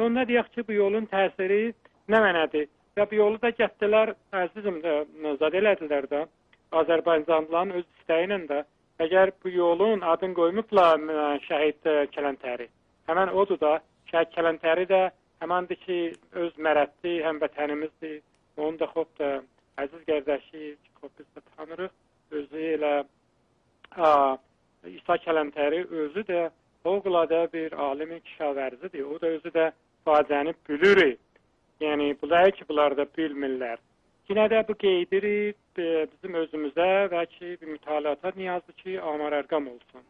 Onda deyək ki, bu yolun təsiri nə mənədir? Və bu yolu da getdilər, əzizim də zad elədilər də. Azərbaycanlıların öz istəyi ilə də əgər bu yolun adını qoymublar ə, şəhid ə, Kələntəri. Həmin odur da şəhid Kələntəri də həməndir ki, öz mərədli həmvətənimizdir. Onu da xob da əziz qardaşı, xob biz də tanırıq. Özü elə a, İsa Kələntəri özü də fövqəladə bir alimin kişavərzidir. O da özü də faciəni bilir. Yəni bunlar ki, bunlar da bilmirlər. Yine də bu qeydirik bizim özümüzə və ki, bir mütaliata niyazdır ki, amar ərqam olsun.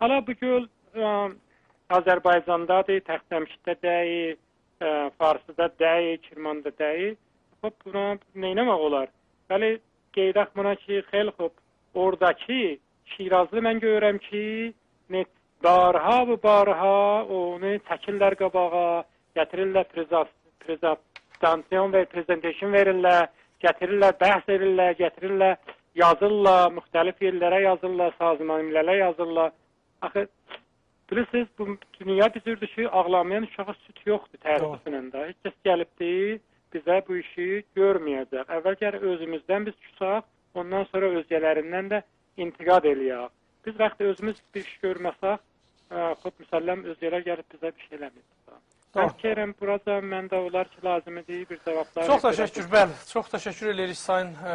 Hala bu göl ə, Azərbaycandadır, Təxtəmişdə deyil, ə, Farsıda deyil, Kirmanda deyil. Xop, buna neynəmək olar? Bəli, qeydək buna ki, xeyli xop, oradakı Şirazlı mən görürəm ki, net barha bu barha onu çəkirlər qabağa, gətirirlər prezentasyon və prezentasyon verirlər gətirirlər, bəhs edirlər, gətirirlər, yazırlar, müxtəlif yerlərə yazırlar, sazmanələrə yazırlar. Axı bilirsiniz, bu dünya bizirdir ki, ağlamayan uşağa süt yoxdur tərifinin də. Heç kəs gəlibdi, bizə bu işi görməyəcək. Əvvəl gərək özümüzdən biz çıxsaq, ondan sonra özgələrindən də intiqad eləyək. Biz vaxt özümüz bir iş görməsək, xod müsəlləm özgələr gəlib bizə bir şey eləmir. Mən fikirəm burada məndə olar ki, lazımdır bir cavablar. Çox təşəkkür, bəli. Çox təşəkkür edirik sayın ə,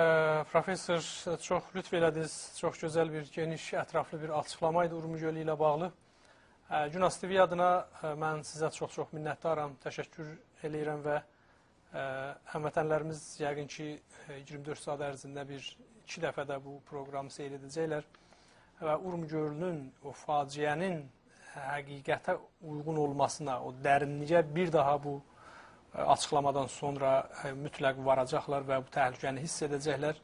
professor. Çox lütf elədiniz. Çox gözəl bir geniş, ətraflı bir açıqlama idi Urmu gölü ilə bağlı. Ə, Günas TV adına ə, mən sizə çox-çox minnətdaram. Təşəkkür eləyirəm və ə, həmvətənlərimiz yəqin ki 24 saat ərzində bir iki dəfə də bu proqramı seyr edəcəklər və Urmu gölünün o faciənin həqiqətə uyğun olmasına, o dərinliyə bir daha bu e, açıqlamadan sonra e, mütləq varacaqlar və bu təhlükəni hiss edəcəklər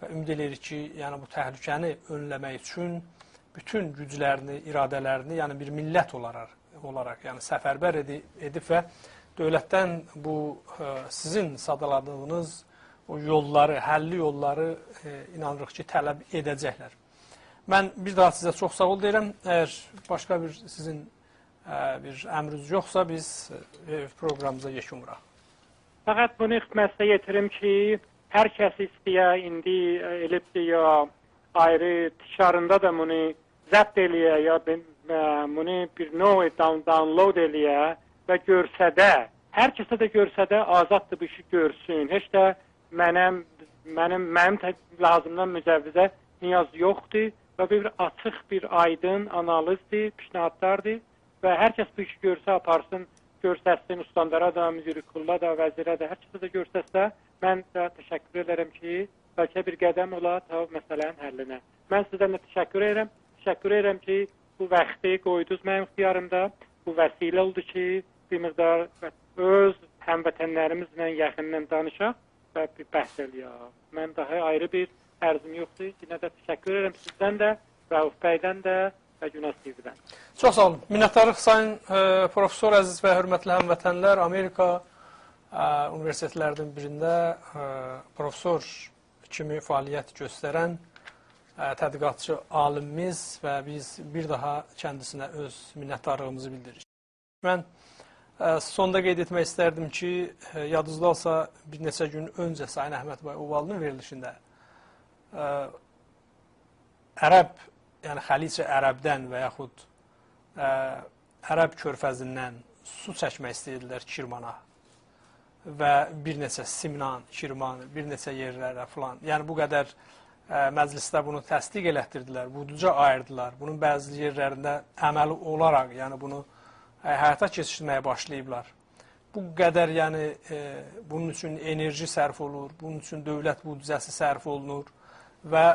və ümid edirik ki, yəni bu təhlükəni önləmək üçün bütün güclərini, iradələrini, yəni bir millət olaraq, olaraq yəni səfərbər edi, edib və dövlətdən bu e, sizin sadaladığınız o yolları, həlli yolları inanırıq ki, tələb edəcəklər. Mən bir daha sizə çox sağ ol deyirəm. Əgər başqa bir sizin ə, bir əmriniz yoxsa biz ə, proqramımıza yekun vuraq. Fəqət bunu xidmətə yetirim ki, hər kəs istəyə indi elibdir ya ayrı dışarında da bunu zəbt eləyə ya bunu bir növ download eləyə və görsə də, hər kəsə də görsə də azaddır bu işi görsün. Heç də mənim mənim mənim lazımdan mücəvvizə niyaz yoxdur və bir açıq, bir aydın analizdir, pişnahadlardır və hər kəs bu işi görsə, aparsın, görsəsin ustandara da, müzirikulla da, vəzirə də, hər kəsə də görsəsə, mən də təşəkkür edirəm ki, bəlkə bir qədəm ola ta məsələnin həllinə. Mən sizdən də təşəkkür edirəm. Təşəkkür edirəm ki, bu vaxtı qoydunuz mənim ixtiyarımda. Bu vəsilə oldu ki, bir miqdar öz həmvətənlərimizlə yaxından danışaq və bir bəhs eləyək. Mən daha ayrı bir ərzim yoxdur. Yenə də təşəkkür edirəm sizdən də, Rauf bəydən də və Günas TV-dən. Çox sağ olun. Minnətdarlıq sayın e, professor əziz və hörmətli həmvətənlər. Amerika e, universitetlərinin birində e, professor kimi fəaliyyət göstərən ə, tədqiqatçı alimimiz və biz bir daha kəndisinə öz minnətdarlığımızı bildiririk. Mən ə, sonda qeyd etmək istərdim ki, ə, yadınızda olsa bir neçə gün öncə Sayın Əhməd bəy Ovalının verilişində ərəb, yəni xəlic ərəbdən və yaxud ə, ərəb körfəzindən su çəkmək istəyirdilər Kirmana və bir neçə Simnan, Kirman, bir neçə yerlərə filan. Yəni bu qədər ə, məclisdə bunu təsdiq elətdirdilər, buduca ayırdılar. Bunun bəzi yerlərində əməli olaraq, yəni bunu ə, həyata keçirməyə başlayıblar. Bu qədər, yəni e, bunun üçün enerji sərf olur, bunun üçün dövlət büdcəsi sərf olunur və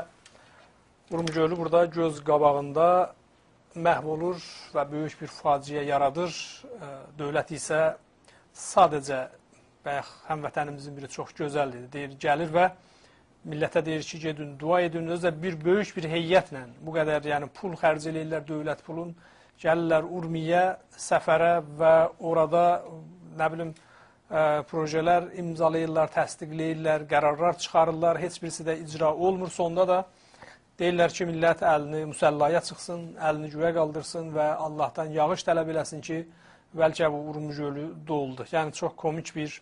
Urmu gölü burada göz qabağında məhv olur və böyük bir faciə yaradır. Dövlət isə sadəcə bayaq həmvətənimizin biri çox gözəldir, deyir, gəlir və millətə deyir ki, gedin, dua edin, özə bir böyük bir heyətlə, bu qədər yəni pul xərc eləyirlər dövlət pulun, gəlirlər Urmiyə, səfərə və orada, nə bilim, ə, projelər imzalayırlar, təsdiqləyirlər, qərarlar çıxarırlar, heç birisi də icra olmur. Sonda da deyirlər ki, millət əlini müsəllaya çıxsın, əlini güyə qaldırsın və Allahdan yağış tələb eləsin ki, bəlkə bu Urmuc gölü doldu. Yəni çox komik bir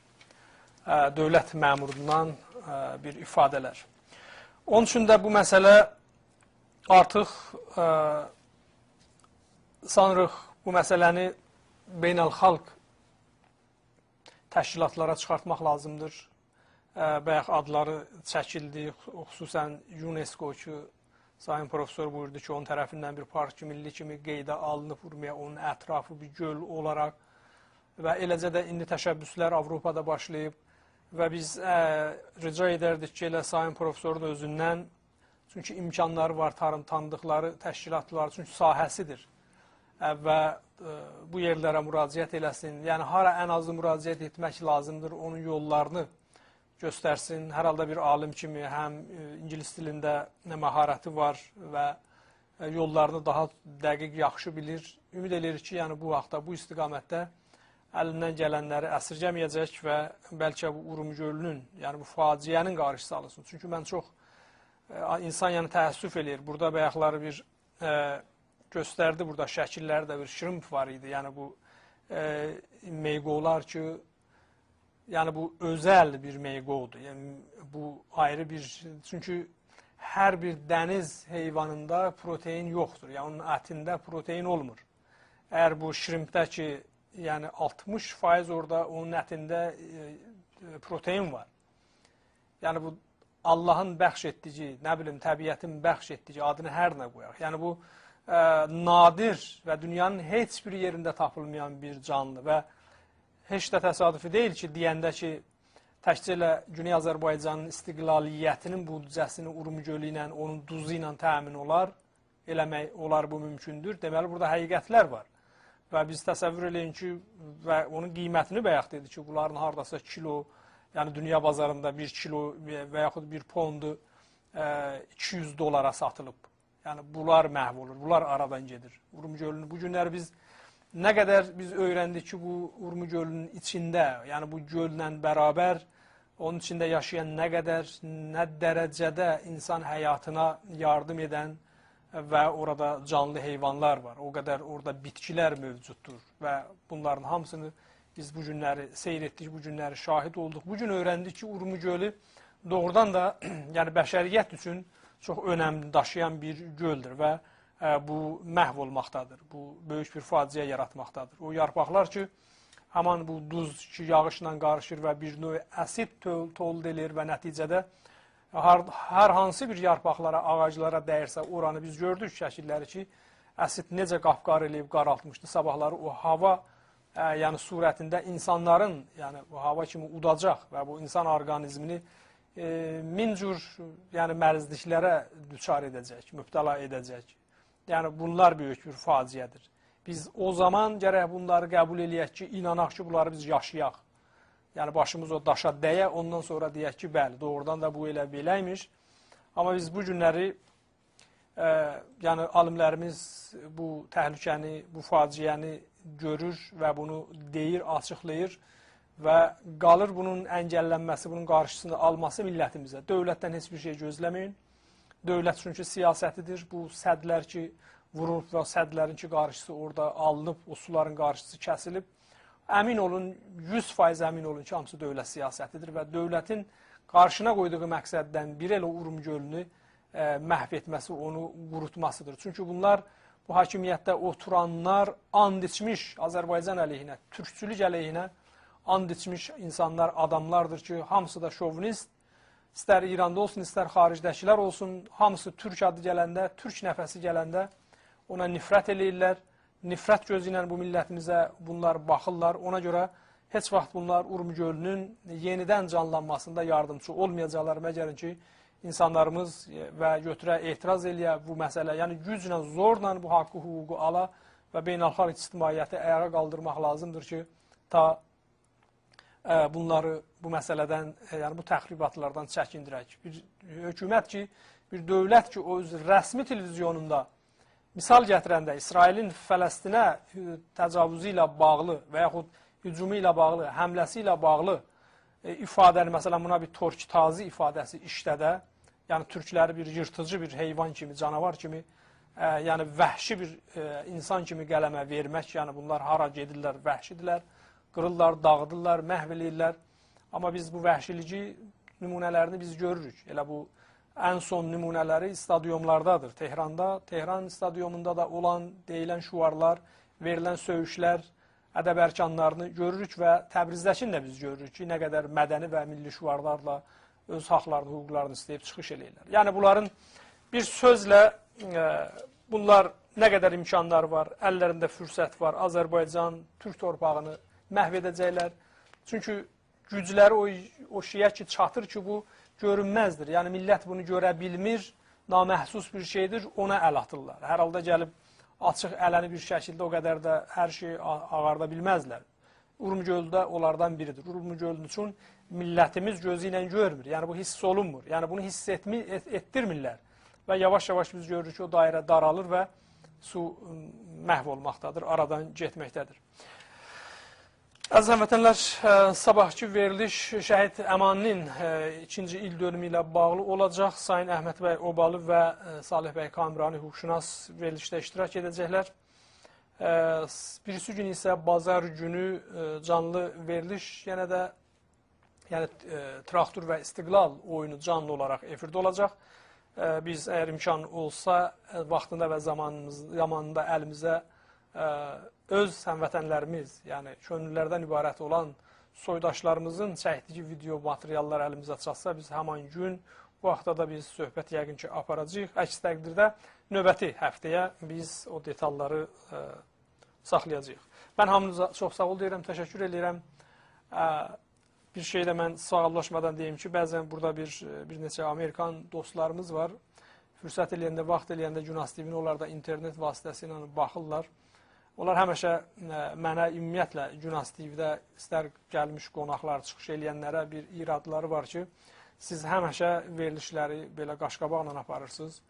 ə, dövlət məmurundan ə, bir ifadələr. Onun üçün də bu məsələ artıq ə, sanırıq bu məsələni beynəlxalq təşkilatlara çıxartmaq lazımdır. Bayaq adları çəkildi, xüsusən UNESCO ki, Sayın professor buyurdu ki, onun tərəfindən bir park milli kimi qeydə alınıb vurmaya, onun ətrafı bir göl olaraq və eləcə də indi təşəbbüslər Avropada başlayıb və biz ə, rica edərdik ki, elə Sayın professorun özündən, çünki imkanları var, tarım tanıdıqları təşkilatlar, çünki sahəsidir və ə, bu yerlərə müraciət eləsin. Yəni, hara ən azı müraciət etmək lazımdır, onun yollarını göstərsin. Hər halda bir alim kimi həm e, ingilis dilində məharəti var və e, yollarını daha dəqiq yaxşı bilir. Ümid edirik ki, yəni bu vaxtda bu istiqamətdə əlindən gələnləri əsirgəməyəcək və bəlkə bu Urumi gölünün, yəni bu faciənin qarşısı alınsın. Çünki mən çox e, insan yəni təəssüf eləyir. Burada bayaqları bir e, göstərdi burada şəkilləri də bir şrimp var idi. Yəni bu e, meyqolar ki, yəni bu özəl bir meyqodur. Yəni bu ayrı bir çünki hər bir dəniz heyvanında protein yoxdur. Yəni onun ətində protein olmur. Əgər bu şrimpdə ki, yəni 60% orada onun ətində e, protein var. Yəni bu Allahın bəxş etdiyi, nə bilim, təbiətin bəxş etdiyi adını hər nə qoyaq. Yəni bu e, nadir və dünyanın heç bir yerində tapılmayan bir canlı və heç də təsadüfi deyil ki, deyəndə ki, təkcə elə Güney Azərbaycanın istiqlaliyyətinin büdcəsini Urumi gölü ilə, onun duzu ilə təmin olar, eləmək olar bu mümkündür. Deməli, burada həqiqətlər var. Və biz təsəvvür eləyin ki, və onun qiymətini bayaq dedi ki, bunların hardasa kilo, yəni dünya bazarında bir kilo və yaxud bir pondu ə, 200 dolara satılıb. Yəni bunlar məhv olur, bunlar aradan gedir. Urumi gölünü bu günləri biz Nə qədər biz öyrəndik ki, bu Urmu gölünün içində, yəni bu göllə bərabər onun içində yaşayan nə qədər, nə dərəcədə insan həyatına yardım edən və orada canlı heyvanlar var. O qədər orada bitkilər mövcuddur və bunların hamısını biz bu günləri seyr etdik, bu günləri şahid olduq. Bu gün öyrəndik ki, Urmu gölü doğrudan da yəni bəşəriyyət üçün çox önəmli daşıyan bir göldür və bu məhv olmaqdadır. Bu böyük bir faciə yaratmaqdadır. O yarpaqlar ki, həman bu duz ki, yağışla qarışır və bir növ əsid tolud edir və nəticədə hər, hər hansı bir yarpaqlara, ağaclara dəyirsə, oranı biz gördük şəkilləri ki, əsid necə qapqar eləyib qaraltmışdı. Sabahları o hava ə, yəni surətində insanların, yəni bu hava kimi udacaq və bu insan orqanizmini e, min cür yəni mərzliklərə düçar edəcək, mübtəla edəcək. Yəni bunlar böyük bir faciədir. Biz o zaman gərək bunları qəbul eləyək ki, inanaq ki, bunları biz yaşayaq. Yəni başımız o daşa dəyə, ondan sonra deyək ki, bəli, doğrudan da bu elə beləymiş. Amma biz bu günləri e, yəni alimlərimiz bu təhlükəni, bu faciəni görür və bunu deyir, açıqlayır və qalır bunun əngəllənməsi, bunun qarşısını alması millətimizə. Dövlətdən heç bir şey gözləməyin. Dövlət çünki siyasətidir. Bu sədlər ki, vurulub və sədlərin ki, qarşısı orada alınıb, o suların qarşısı kəsilib. Əmin olun, 100% əmin olun ki, hamısı dövlət siyasətidir və dövlətin qarşına qoyduğu məqsəddən biri elə Urum gölünü ə, məhv etməsi, onu qurutmasıdır. Çünki bunlar bu hakimiyyətdə oturanlar and içmiş Azərbaycan əleyhinə, türkçülük əleyhinə and içmiş insanlar, adamlardır ki, hamısı da şovinist, istər İranda olsun, istər xaricdəkilər olsun, hamısı türk adı gələndə, türk nəfəsi gələndə ona nifrət eləyirlər. Nifrət gözü ilə bu millətimizə bunlar baxırlar. Ona görə heç vaxt bunlar Urmu gölünün yenidən canlanmasında yardımcı olmayacaqlar. Məgərin ki, insanlarımız və götürə etiraz eləyə bu məsələ, yəni güclə, zorla bu haqqı, hüququ ala və beynəlxalq ictimaiyyəti ayağa qaldırmaq lazımdır ki, ta bunları bu məsələdən, yəni bu təxribatlardan çəkindirək. Bir hökumət ki, bir dövlət ki, o öz rəsmi televizyonunda misal gətirəndə İsrailin Fələstinə təcavüzü ilə bağlı və yaxud hücumu ilə bağlı, həmləsi ilə bağlı e, ifadəni, məsələn, buna bir torkitazi ifadəsi işlədə, yəni türkləri bir yırtıcı bir heyvan kimi, canavar kimi ə, yəni vəhşi bir ə, insan kimi qələmə vermək, yəni bunlar hara gedirlər, vəhşidirlər, qırırlar, dağıdırlar, məhv eləyirlər. Amma biz bu vəhşilici nümunələrini biz görürük. Elə bu ən son nümunələri stadionlardadır. Tehranda, Tehran stadionunda da olan deyilən şuarlar, verilən söyüşlər, ədəb ərkanlarını görürük və Təbrizdəkini də biz görürük ki, nə qədər mədəni və milli şuarlarla öz haqlarını, hüquqlarını istəyib çıxış eləyirlər. Yəni bunların bir sözlə e, bunlar nə qədər imkanlar var, əllərində fürsət var, Azərbaycan, Türk torpağını məhv edəcəklər. Çünki gücləri o, o şeyə ki, çatır ki, bu görünməzdir. Yəni millət bunu görə bilmir, naməhsus bir şeydir, ona əl atırlar. Hər halda gəlib açıq ələni bir şəkildə o qədər də hər şey ağarda bilməzlər. Urm gölü də onlardan biridir. Urm gölünün üçün millətimiz gözü ilə görmür. Yəni bu hiss olunmur. Yəni bunu hiss etmi, et, etdirmirlər. Və yavaş-yavaş biz görürük ki, o dairə daralır və su məhv olmaqdadır, aradan getməkdədir. Əziz həmvətənlər, sabahki veriliş Şəhid Əmaninin ikinci il dönümü ilə bağlı olacaq. Sayın Əhməd bəy Obalı və Salih bəy Kamirani hüquqşünas verilişdə iştirak edəcəklər. Birisi gün isə bazar günü canlı veriliş yenə də yəni traktor və istiqlal oyunu canlı olaraq efirdə olacaq. Biz əgər imkan olsa, vaxtında və zamanında əlimizə öz həmvətənlərimiz, yəni könüllərdən ibarət olan soydaşlarımızın çəkdiyi video materiallar əlimizə çatsa, biz həman gün bu haqda da biz söhbət yəqin ki, aparacağıq. Əks təqdirdə növbəti həftəyə biz o detalları ə, saxlayacağıq. Mən hamınıza çox sağ ol deyirəm, təşəkkür edirəm. Ə, bir şey də mən sağollaşmadan deyim ki, bəzən burada bir, bir neçə Amerikan dostlarımız var. Fürsət eləyəndə, vaxt eləyəndə Günas TV-ni onlar da internet vasitəsilə baxırlar. Onlar həmişə e, mənə ümumiyyətlə Günas TV-də istər gəlmiş qonaqlar, çıxış eləyənlərə bir iradları var ki, siz həmişə verilişləri belə qaşqabaqla aparırsınız.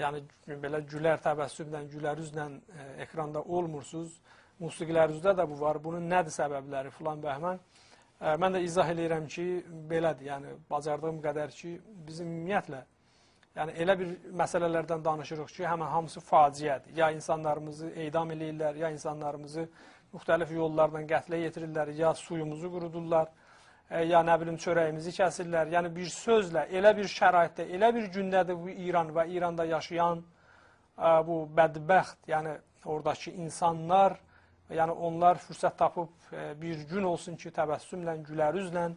Yəni belə gülər təbəssümlə, gülər üzlə e, ekranda olmursunuz. Musiqilərinizdə də bu var. Bunun nədir səbəbləri filan bəhmən? E, mən də izah eləyirəm ki, belədir. Yəni bacardığım qədər ki, bizim ümumiyyətlə Yəni elə bir məsələlərdən danışırıq ki, həmin hamısı faciədir. Ya insanlarımızı edam eləyirlər, ya insanlarımızı müxtəlif yollarla qətlə yetirirlər, ya suyumuzu qurudurlar, e, ya nə bilim çörəyimizi kəsirlər. Yəni bir sözlə elə bir şəraitdə, elə bir gündədir bu İran və İranda yaşayan e, bu bədbəxt, yəni oradakı insanlar, yəni onlar fürsət tapıb e, bir gün olsun ki, təbəssümlə, gülərüzlə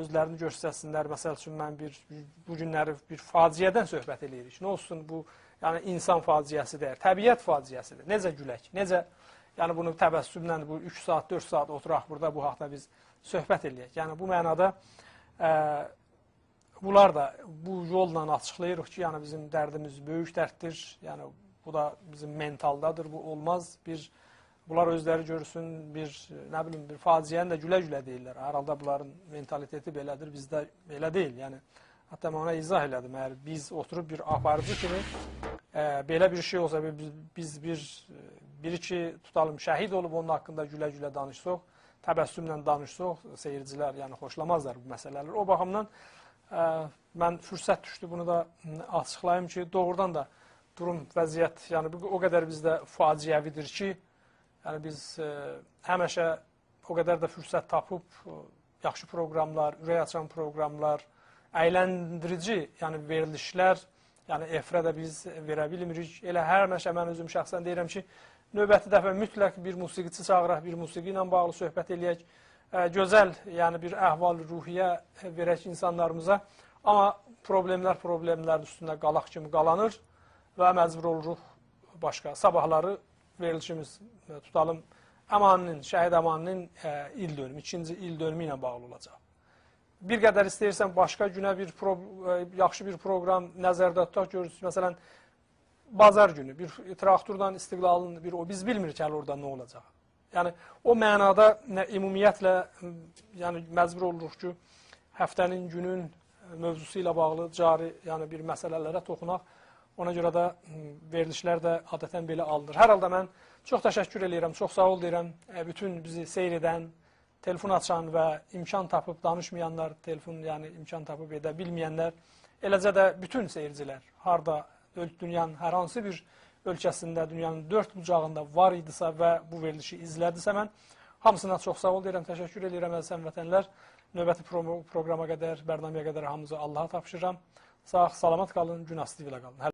özlərini göstərsinlər. Məsəl üçün mən bir, bu günləri bir faciədən söhbət eləyirik. Nə olsun bu, yəni insan faciəsi deyir, təbiət faciəsidir. Necə gülək? Necə yəni bunu təbəssümlə bu 3 saat, 4 saat oturaq burada bu haqda biz söhbət eləyək. Yəni bu mənada ə, bunlar da bu yolla açıqlayırıq ki, yəni bizim dərdimiz böyük dərddir. Yəni bu da bizim mentaldadır, bu olmaz. Bir Bunlar özləri görsün, bir nə bilim bir faciəni də gülə-gülə deyirlər. Hər halda bunların mentaliteti belədir, bizdə belə deyil. Yəni hətta mən ona izah elədim. Əgər biz oturub bir aparıcı kimi e, belə bir şey olsa biz, biz bir biri ki tutalım şəhid olub onun haqqında gülə-gülə danışsaq, təbəssümlə danışsaq, seyircilər yəni xoşlamazlar bu məsələləri. O baxımdan ə, mən fürsət düşdü bunu da açıqlayım ki, doğrudan da durum, vəziyyət, yəni o qədər bizdə faciəvidir ki, Yəni biz ə, e, həmişə o qədər də fürsət tapıb ə, e, yaxşı proqramlar, ürək açan proqramlar, əyləndirici, yəni verilişlər, yəni efirə də biz verə bilmirik. Elə hər məşə mən özüm şəxsən deyirəm ki, növbəti dəfə mütləq bir musiqiçi çağıraq, bir musiqi ilə bağlı söhbət eləyək. Ə, e, gözəl, yəni bir əhval, ruhiyyə verək insanlarımıza. Amma problemlər problemlərin üstündə qalaq kimi qalanır və məcbur oluruq başqa. Sabahları verilişimiz e, tutalım Əmaninin, Şəhid Əmaninin ə, e, il dönümü, ikinci il dönümü ilə bağlı olacaq. Bir qədər istəyirsən başqa günə bir pro, ə, e, yaxşı bir proqram nəzərdə tutaq görürsünüz. Məsələn, bazar günü bir traktordan istiqlalın bir o biz bilmirik hələ orada nə olacaq. Yəni o mənada nə ümumiyyətlə yəni məcbur oluruq ki, həftənin, günün mövzusu ilə bağlı cari yəni bir məsələlərə toxunaq. Ona görə də verilişlər də adətən belə alınır. Hər halda mən çox təşəkkür edirəm, çox sağ ol deyirəm bütün bizi seyr edən, telefon açan və imkan tapıb danışmayanlar, telefon yəni imkan tapıb edə bilməyənlər, eləcə də bütün seyircilər, harda dünyanın hər hansı bir ölkəsində, dünyanın dörd bucağında var idisə və bu verilişi izlədisə mən hamısına çox sağ ol deyirəm, təşəkkür edirəm əziz həmvətənlər. Növbəti pro proqrama qədər, bərnaməyə qədər hamınızı Allaha tapşırıram. Sağ, salamat qalın, gün asti ilə qalın.